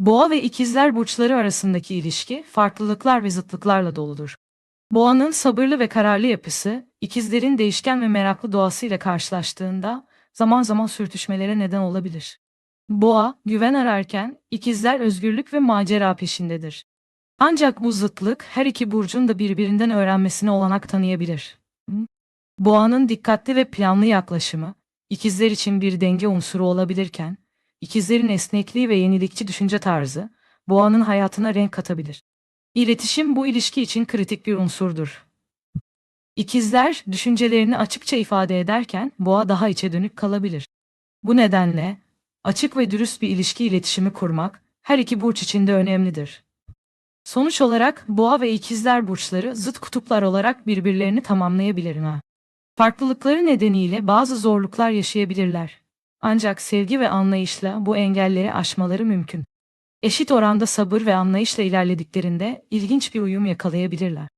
Boğa ve ikizler burçları arasındaki ilişki farklılıklar ve zıtlıklarla doludur. Boğanın sabırlı ve kararlı yapısı, ikizlerin değişken ve meraklı doğasıyla karşılaştığında zaman zaman sürtüşmelere neden olabilir. Boğa, güven ararken ikizler özgürlük ve macera peşindedir. Ancak bu zıtlık her iki burcun da birbirinden öğrenmesine olanak tanıyabilir. Boğanın dikkatli ve planlı yaklaşımı, ikizler için bir denge unsuru olabilirken, ikizlerin esnekliği ve yenilikçi düşünce tarzı, boğanın hayatına renk katabilir. İletişim bu ilişki için kritik bir unsurdur. İkizler düşüncelerini açıkça ifade ederken boğa daha içe dönük kalabilir. Bu nedenle açık ve dürüst bir ilişki iletişimi kurmak her iki burç için de önemlidir. Sonuç olarak boğa ve ikizler burçları zıt kutuplar olarak birbirlerini tamamlayabilir ha. Farklılıkları nedeniyle bazı zorluklar yaşayabilirler. Ancak sevgi ve anlayışla bu engelleri aşmaları mümkün. Eşit oranda sabır ve anlayışla ilerlediklerinde ilginç bir uyum yakalayabilirler.